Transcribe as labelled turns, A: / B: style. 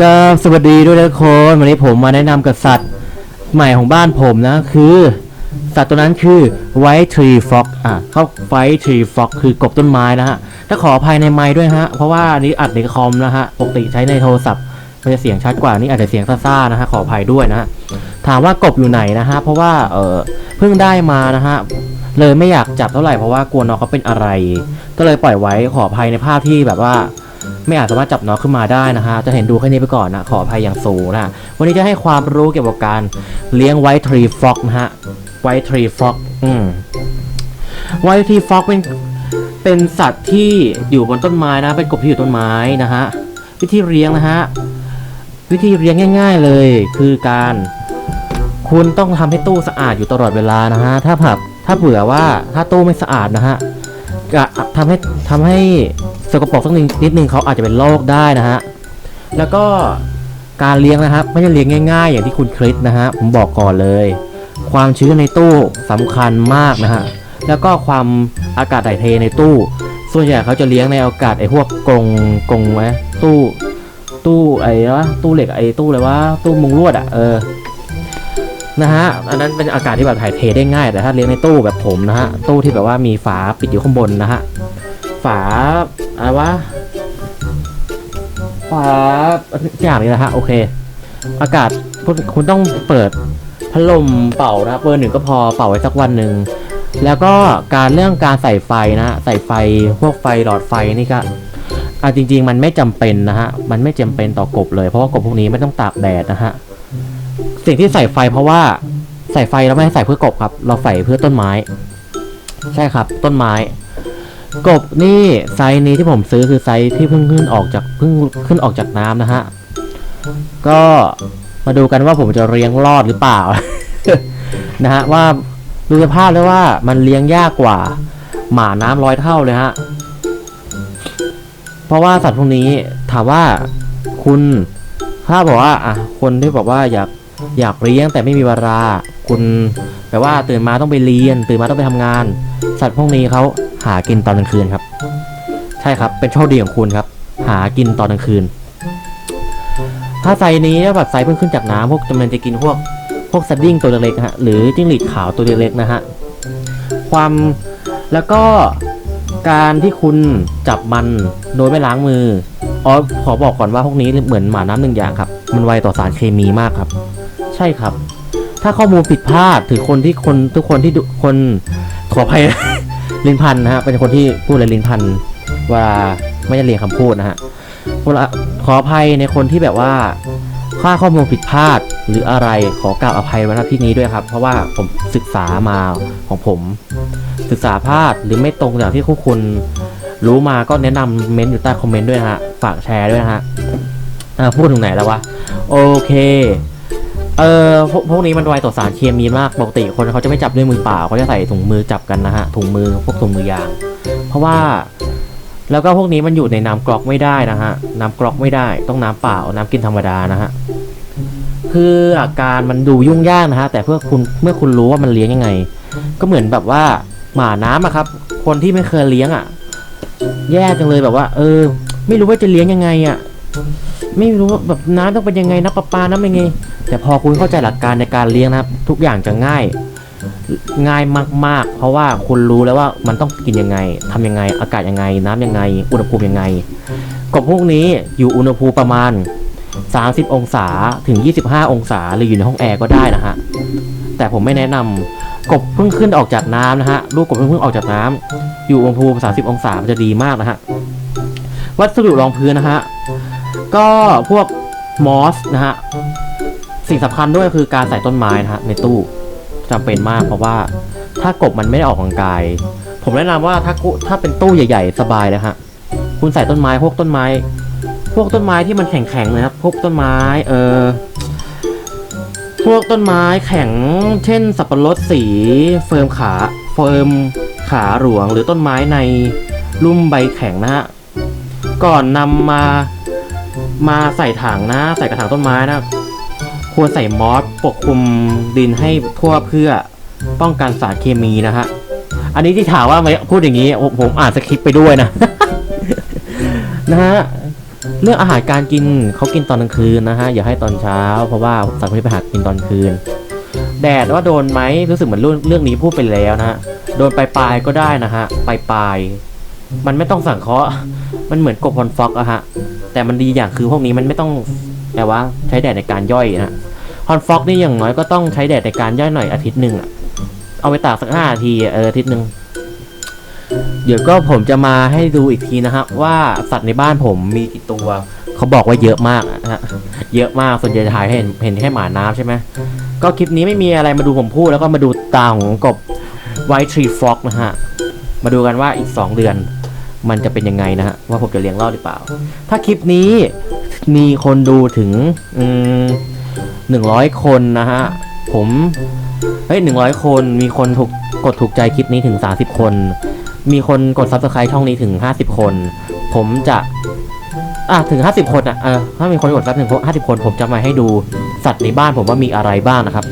A: ก็สวัสดีด้วยทุกคนวันนี้ผมมาแนะนำกับสัตว์ใหม่ของบ้านผมนะ คือ สัตว์ตัวนั้นคือ white tree fox อะเขา white tree fox คือกบต้นไม้นะฮะ ถ้าขออภัยในไม้ด้วยฮะ เพราะว่าอันนี้อัดในคอมนะฮะ ปกติใช้ในโทรศัพท์มันจะเสียงชัดกว่านี่อาจจะเสียงซ่าๆนะฮะขออภัยด้วยนะฮะถามว่ากบอยู่ไหนนะฮะเพราะว่าเออเพิ่งได้มานะฮะเลยไม่อยากจับเท่าไหร่เพราะว่ากลัวน้องเขาเป็นอะไร ก็เลยปล่อยไว้ขออภัยในภาพที่แบบว่า ไม่อาจสามารถจับน้องขึ้นมาได้นะฮะจะเห็นดูแค่นี้ไปก่อนนะขออภัยอย่างสูงนะวันนี้จะให้ความรู้เกี่ยวกับการเลี้ยงไวท์ทรีฟ็อกนะฮะไวท์ทรีฟ็อกอืมไวท์ทรีฟ็อกเป็นเป็นสัตว์ที่อยู่บนต้นไม้นะ เป็นกบที่อยู่ต้นไม้นะฮะวิธีเลี้ยงนะฮะวิธีเลี้ยงง่าย ๆเลย คือการ คุณต้องทำให้ตู้สะอาดอยู่ตลอดเวลานะฮะถ้าผับถ้าเผื่อว่าถ้าตู้ไม่สะอาดนะฮะก็ทำให้ทำให้ สกปรกสักนิดนิดนึงเขาอาจจะเป็นโรคได้นะฮะแล้วก็การเลี้ยงนะครับไม่ใช่เลี้ยงง่าย ๆ อย่างที่คุณคริสนะฮะผมบอกก่อนเลย ความชื้นในตู้สำคัญมากนะฮะแล้วก็ความอากาศถ่ายเทในตู้ ส่วนใหญ่เขาจะเลี้ยงในอากาศไอ้พวกกรงกรงไว้ตู้ตู้ไอ้วะตู้เหล็กไอ้ตู้อะไรวะตู้มุงลวดอะเออนะฮะอันนั้นเป็นอากาศที่แบบถ่ายเทได้ง่าย แต่ถ้าเลี้ยงในตู้แบบผมนะฮะตู้ที่แบบว่ามีฝาปิดอยู่ข้างบนนะฮะฝา อะไรวะฝาอย่างนี้นะฮะ โอเค อากาศคุณต้องเปิดพัดลมเป่านะเบอร์หนึ่งก็พอเป่าไว้สักวันหนึ่งแล้วก็การเรื่องการใส่ไฟนะใส่ไฟพวกไฟหลอดไฟนี่ก็อะจริง ๆ มันไม่จำเป็นนะฮะมันไม่จำเป็นต่อกบเลยเพราะว่ากบพวกนี้ไม่ต้องตากแดดนะฮะสิ่งที่ใส่ไฟเพราะว่าใส่ไฟเราไม่ได้ใส่เพื่อกบครับ เราใส่เพื่อต้นไม้ ใช่ครับต้นไม้ กบนี่ไซส์นี้ที่ผมซื้อคือไซส์ที่เพิ่งขึ้นออกจากเพิ่งขึ้นออกจากน้ำนะฮะ ก็มาดูกันว่าผมจะเลี้ยงรอดหรือเปล่า นะฮะว่าดูสภาพแล้วว่ามันเลี้ยงยากกว่า หมาน้ำร้อยเท่าเลยฮะ เพราะว่าสัตว์พวกนี้ถามว่าคุณถ้าบอกว่าอะคนที่บอกว่าอยาก อยากเลี้ยงแต่ไม่มีเวลาคุณแปลว่าตื่นมาต้องไปเรียน ตื่นมาต้องไปทำงาน สัตว์พวกนี้เขาหากินตอนกลางคืนครับ ใช่ครับเป็นโชคดีของคุณครับ หากินตอนกลางคืน ถ้าไซส์นี้แบบไซส์เพิ่งขึ้นจากน้ำพวกจะมันจะกินพวกพวกสดิ้งตัวเล็กๆฮะหรือจิ้งหรีดขาวตัวเล็กๆนะฮะความแล้วก็การที่คุณจับมันโดยไม่ล้างมืออ๋อขอบอกก่อนว่าพวกนี้เหมือนหมาน้ำหนึ่งอย่างครับ มันไวต่อสารเคมีมากครับ ใช่ครับ ถ้าข้อมูลผิดพลาดถึงคนที่คนทุกคนที่คนขออภัย ลิ้นพันนะฮะเป็นคนที่พูดอะไรลิ้นพันเวลาไม่ได้เรียนคำพูดนะฮะขออภัยในคนที่แบบว่าค่าข้อมูลผิดพลาดหรืออะไรขอกล่าวอภัยไว้ณที่นี้ด้วยครับ เพราะว่าผมศึกษามาของผม ศึกษาพลาดหรือไม่ตรงอย่างที่คู่คุณรู้มาก็แนะนำเมนต์อยู่ใต้คอมเมนต์ด้วยนะฮะ ฝากแชร์ด้วยนะฮะพูดถึงไหนแล้ววะ โอเค เออพวกพวกนี้มันไวต่อสารเคมีมากปกติคนเขาจะไม่จับด้วยมือเปล่าเขาจะใส่ถุงมือจับกันนะฮะถุงมือพวกถุงมือยาง เพราะว่าแล้วก็พวกนี้มันอยู่ในน้ำกรอกไม่ได้นะฮะน้ำกรอกไม่ได้ ต้องน้ำเปล่าน้ำกินธรรมดานะฮะคืออาการมันดูยุ่งยากนะฮะแต่เพื่อคุณเมื่อคุณรู้ว่ามันเลี้ยงยังไง ก็เหมือนแบบว่าหมาน้ำอะครับ คนที่ไม่เคยเลี้ยงอะแย่จังเลยแบบว่า เออ ไม่รู้ว่าจะเลี้ยงยังไงอะ ไม่รู้ว่าแบบน้ำต้องเป็นยังไงน้ำประปาน้ำยังไง แต่พอคุณเข้าใจหลักการในการเลี้ยงนะครับ ทุกอย่างจะง่าย ง่ายมากๆ เพราะว่าคุณรู้แล้วว่ามันต้องกินยังไงทำยังไง อากาศยังไง น้ำยังไง อุณหภูมิยังไงกบพวกนี้อยู่อุณหภูมิประมาณ 30 องศาถึง 25 องศาหรืออยู่ในห้องแอร์ก็ได้นะฮะแต่ผมไม่แนะนำกบเพิ่งขึ้นออกจากน้ำนะฮะลูกกบเพิ่งเพิ่งออกจากน้ำอยู่อุณหภูมิ 30 องศามันจะดีมากนะฮะวัสดุรองพื้นนะฮะ ก็พวกมอสนะฮะ สิ่งสำคัญด้วยคือการใส่ต้นไม้นะฮะในตู้จำเป็นมากเพราะว่าถ้ากบมันไม่ได้ออกกำลังกาย ผมแนะนำว่าถ้ากุถ้าเป็นตู้ใหญ่ ๆ สบายเลยฮะ คุณใส่ต้นไม้พวกต้นไม้ พวกต้นไม้ที่มันแข็งๆนะครับพวกต้นไม้เออพวกต้นไม้แข็ง เช่น สับปะรดสีเฟิร์มขาเฟิร์มขาหลวงหรือต้นไม้ในรุ่มใบแข็งนะฮะ ก่อนนำมา มาใส่ถังนะ ใส่กระถางต้นไม้นะ ควรใส่มอสปกคลุมดินให้ทั่วเพื่อป้องกันสารเคมีนะฮะ อันนี้ที่ถามว่าไม่พูดอย่างนี้ ผมอ่านสคริปต์ไปด้วยนะ นะฮะเรื่องอาหารการกินเขากินตอนกลางคืนนะฮะ อย่าให้ตอนเช้า เพราะว่าสัตว์พวกนี้ไปหากินตอนคืน แดดว่าโดนไหมรู้สึกเหมือนเรื่องเรื่องนี้พูดไปแล้วนะฮะ โดนปลายๆก็ได้นะฮะปลายๆ มันไม่ต้องสังเคราะห์ มันเหมือนกบฮอนฟอกอะฮะ แต่มันดีอย่างคือพวกนี้มันไม่ต้องแต่ว่าใช้แดดในการย่อยนะฮอนฟอกนี่อย่างน้อยก็ต้องใช้แดดในการย่อยหน่อยอาทิตย์หนึ่งอะเอาไปตากสักห้าทีเอออาทิตย์หนึ่งเดี๋ยวก็ผมจะมาให้ดูอีกทีนะฮะว่าสัตว์ในบ้านผมมีกี่ตัว เขาบอกว่าเยอะมากนะฮะเยอะมากส่วนใหญ่จะถ่ายให้เห็นเห็นแค่หมาน้ำใช่ไหมก็คลิปนี้ไม่มีอะไรมาดูผมพูดแล้วก็มาดูตาของกบ White Tree Frog นะฮะ มาดูกันว่าอีก 2 เดือน มันจะเป็นยังไงนะฮะว่าผมจะเลี้ยงรอดหรือเปล่า ถ้าคลิปนี้มีคนดูถึงหนึ่งร้อยคนนะฮะผมเฮ้ยหนึ่งร้อยคนมีคนถูกกดถูกใจคลิปนี้ถึง 30 คน มีคนกด subscribe ช่องนี้ถึง 50 คน ผมจะอะถึง 50 คนอะเออถ้ามีคนกดซับถึง50 คน ผมจะมาให้ดูสัตว์ในบ้านผมว่ามีอะไรบ้างนะครับ